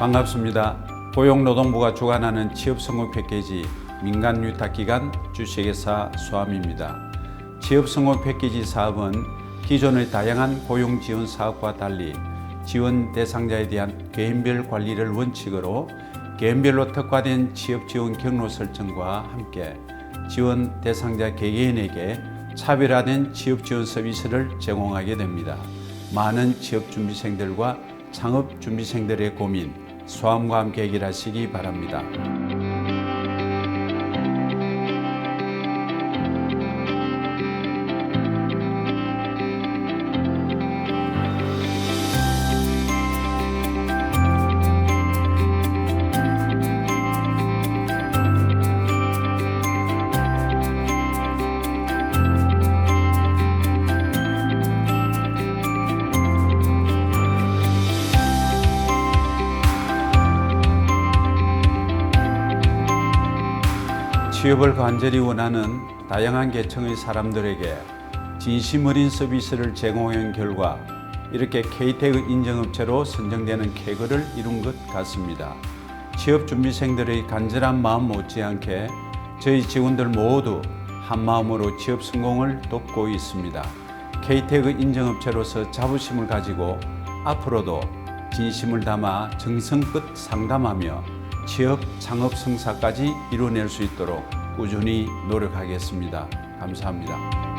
반갑습니다. 고용노동부가 주관하는 취업성공 패키지 민간위탁기관 주식회사 수암입니다. 취업성공 패키지 사업은 기존의 다양한 고용 지원 사업과 달리 지원 대상자에 대한 개인별 관리를 원칙으로 개인별로 특화된 취업 지원 경로 설정과 함께 지원 대상자 개개인에게 차별화된 취업 지원 서비스를 제공하게 됩니다. 많은 취업 준비생들과 창업 준비생들의 고민 수함과 함께 해결하시기 바랍니다. 취업을 간절히 원하는 다양한 계층의 사람들에게 진심 어린 서비스를 제공한 결과 이렇게 K태그 인정업체로 선정되는 쾌거를 이룬 것 같습니다. 취업 준비생들의 간절한 마음 못지않게 저희 직원들 모두 한 마음으로 취업 성공을 돕고 있습니다. K태그 인정업체로서 자부심을 가지고 앞으로도 진심을 담아 정성껏 상담하며 취업 창업 성사까지 이뤄낼 수 있도록 꾸준히 노력하겠습니다. 감사합니다.